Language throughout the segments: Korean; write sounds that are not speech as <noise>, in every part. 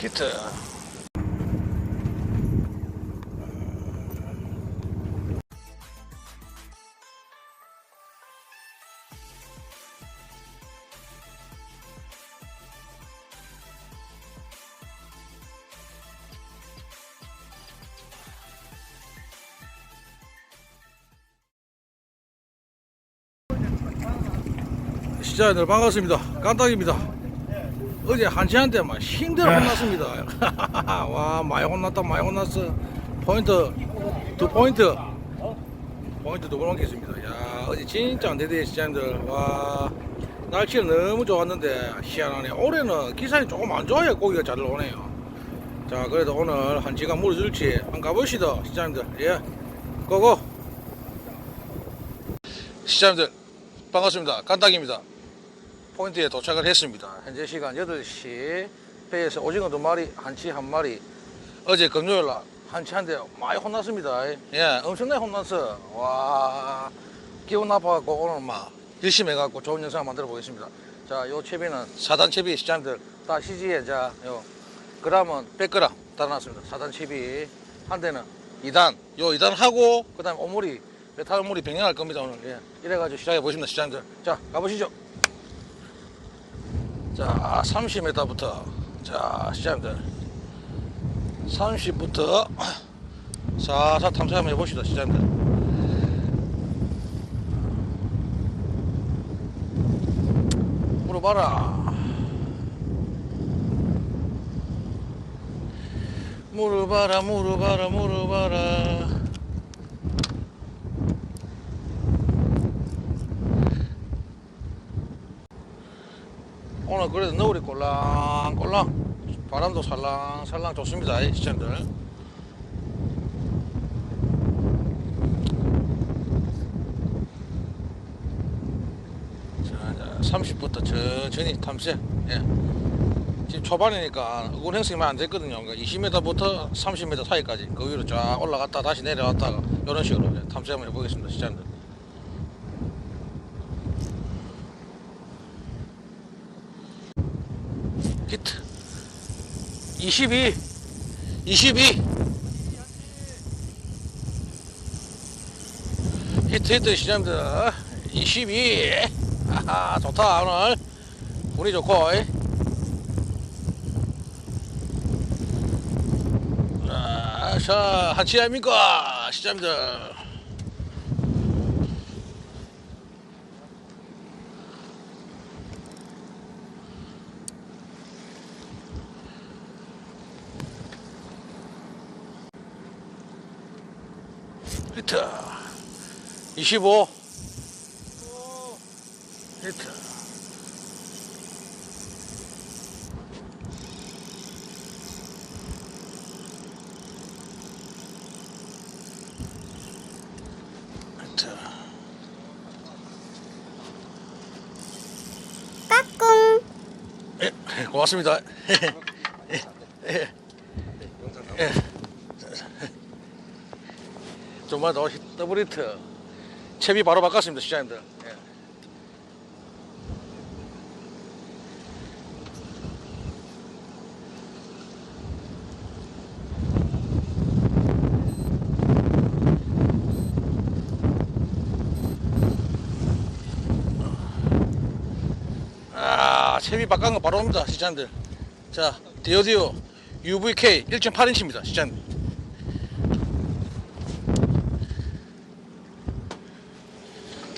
히트. 시청자들 반갑습니다. 깐딱입니다. 어제 한시한테 막 힘들어 혼났습니다. <laughs> 와 많이 혼났다 많이 혼났어. 포인트 두 포인트 포인트 두번 옮겼습니다. 야 어제 진짜 안 되대 시청자들 와 날씨는 너무 좋았는데 희한하네. 올해는 기상이 조금 안 좋아요 고기가 잘 나오네요. 자 그래도 오늘 한 시간 물어줄지 한번 가보시다 시청자들 예 고고 시청자들 반갑습니다. 깐딱입니다. 포인트에 도착을 했습니다. 현재 시간 8시 배에서 오징어 두 마리, 한치 한 마리. 어제 금요일 날 한치 한 대 많이 혼났습니다. 예, 엄청나게 혼났어. 와, 기분 나빠갖고 오늘 막 열심히 해갖고 좋은 영상 만들어 보겠습니다. 자, 요 채비는 사단 채비 시장들 다 CG에 자, 요 그람은 100g 달아놨습니다. 사단 채비 한 대는 2단, 요 2단 하고 그다음 오물이 메탈 오물이 병행할 겁니다 오늘. 예, 이래가지고 시작해 보십니다 시장들. 자, 가보시죠. 자, 30m부터 자, 시장들 30부터 사사 탐색 한번 해봅시다 시장들. 물어봐라. 물어봐라, 물어봐라, 물어봐라. 오늘 그래도 너울이 꼴랑꼴랑 바람도 살랑살랑 좋습니다 이 시청들. 자, 자 30부터 천천히 탐색 예. 지금 초반이니까 운행성이 많이 안 됐거든요. 그러니까 20m부터 30m 사이까지 그 위로 쫙 올라갔다 다시 내려왔다가 이런 식으로 탐색 한번 해보겠습니다 시청들 히트 22 22 히트 히트 시장들 22 아하 좋다 오늘. 운이 좋고. 자, 자 한치 아닙니까? 히트 25 히트 히트 까꿍. 예, 고맙습니다. 예, 예, 예. 좀만 더 히- 더블 히트 채비 바로 바꿨습니다 시장님들. 예. 아 채비 바꾼 거 바로 옵니다 시장님들. 자 디오디오 UVK 1.8인치입니다 시장님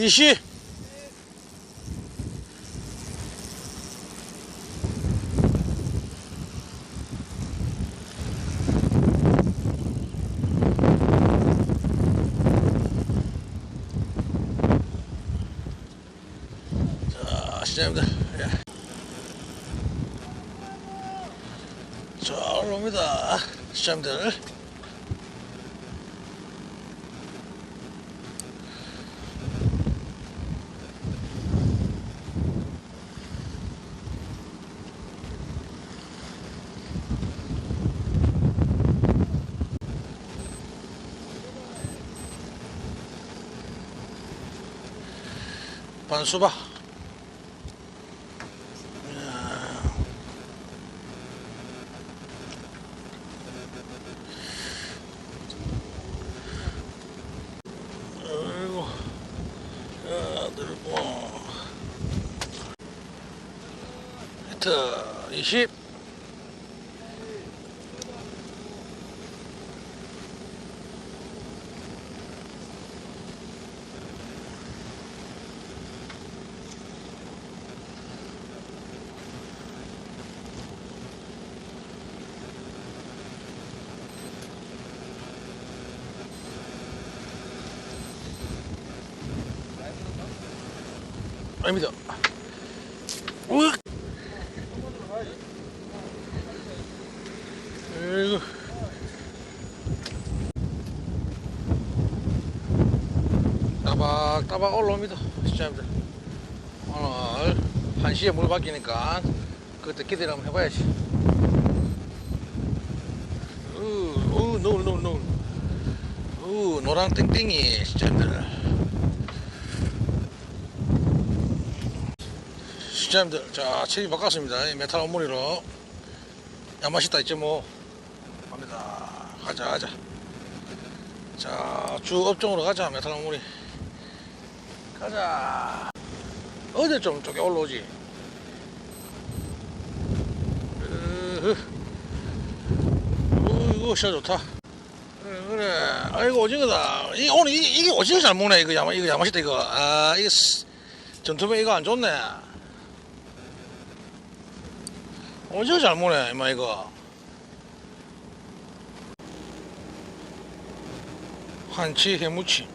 트20 20 자, 시작합니다. 예. 올라옵니다. 시청자들. 반수바. 아이고, 아들고. 히트 20. 아닙니다. 으악! 아이고. 따박따박 올라옵니다. 시청자님들. 오늘 1시에 물 바뀌니까 그때 기대를 한번 해봐야지. 우, 우, 노을, 노을, 노을. 우, 노랑 땡땡이, 시청자님들. 시청자님들 자 체리 바꿨습니다. 이 메탈 온무리로. 야마시다 있죠 뭐. 갑니다. 가자 가자. 자주 업종으로 가자 메탈 온무리. 가자. 어디 좀 쪽에 올라오지. 어이구 시야 좋다. 그래 그래. 아이고 오징어다. 이 오늘 이, 이게 오징어 잘 먹네 이거 야마 이거 야마시다 이거. 아 이거 스- 전투병 이거 안 좋네 오징어 잘 먹네 임마 이거. 한치 해무치.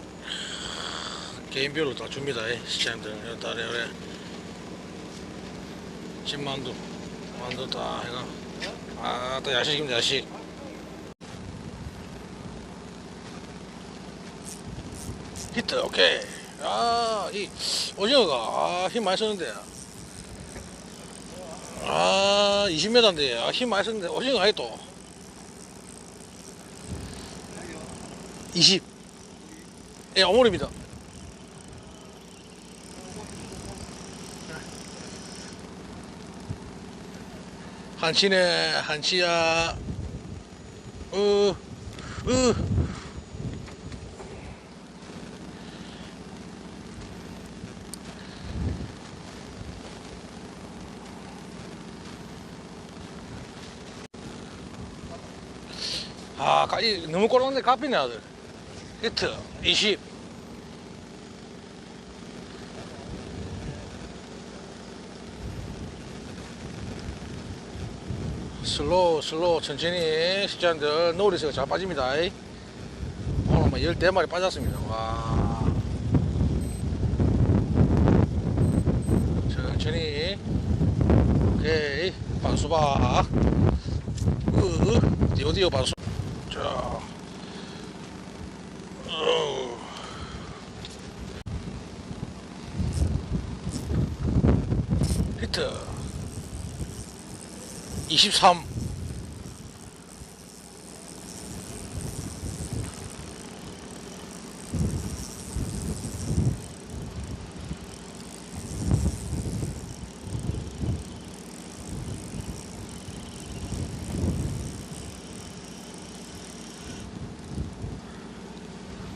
개인별로 다 줍니다 이 시장들. 달에 그래 진만두 만두 다 해가. 아또 야식입니다 야식. 히트 오케이. 아이 오징어가 아 힘 많이 썼는데 아 20m인데 아, 힘 많이 썼는데 오징어 아니 또 20. 예, 어머니입니다. 한치네, 한치야. 어, 어. 아, 가- 이 너무 꼴랑데 갚이네, 아들. 히트, 20. 슬로우, 슬로우, 천천히 시장들 노리스가 잘 빠집니다. 오늘 뭐 14마리 빠졌습니다. 와. 천천히. 오케이. 반수박. 으, 디오디오 반수. 자. 어우. 히트 23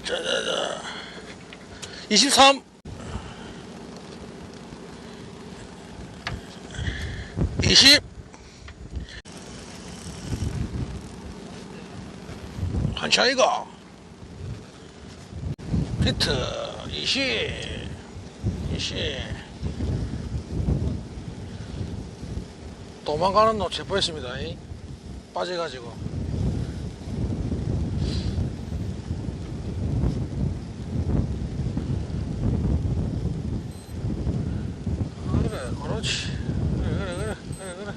자자자. 23 20 한 차이가 히트 20 20 도망가는 놈 체포했습니다. 이. 빠져가지고 그래 그렇지 그래 그래 그래 그래 그래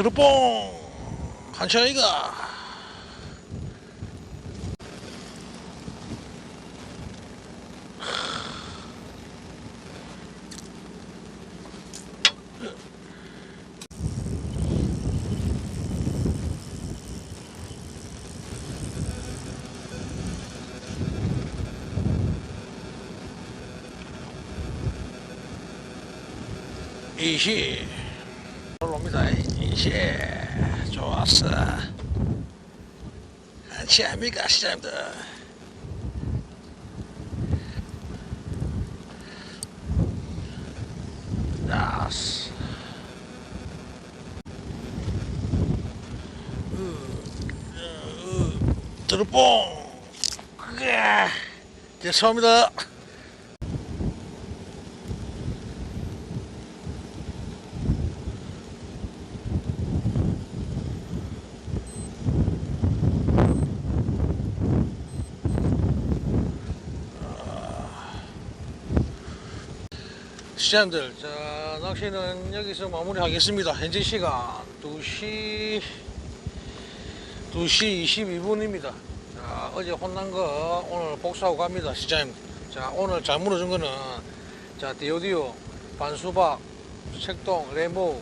드루뽕! 한치아이가! 이시 올라옵니다 이시 좋았어. 한치아입니까 시장님들. 야스 드루뽕 그게. 죄송합니다 시장들 자 낚시는 여기서 마무리 하겠습니다. 현재 시간 2시 2시 22분입니다. 자 어제 혼난 거 오늘 복수하고 갑니다 시장님. 자 오늘 잘 물어준 거는 자 디오디오 반수박 색동 레모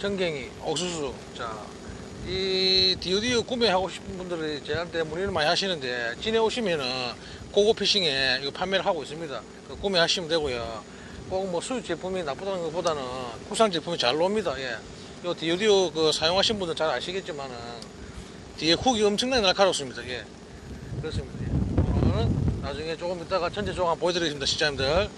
전갱이 옥수수. 자이 디오디오 구매하고 싶은 분들이 저한테 문의를 많이 하시는데 진해 오시면은 고고 피싱에 이거 판매를 하고 있습니다. 그 구매하시면 되고요 꼭 뭐 수입 제품이 나쁘다는 것보다는 국산 제품이 잘 나옵니다. 예. 요 디오디오 그 사용하신 분들 잘 아시겠지만은 뒤에 훅이 엄청나게 날카롭습니다. 예. 그렇습니다. 예. 나중에 조금 이따가 전체 조각 보여드리겠습니다. 시장님들.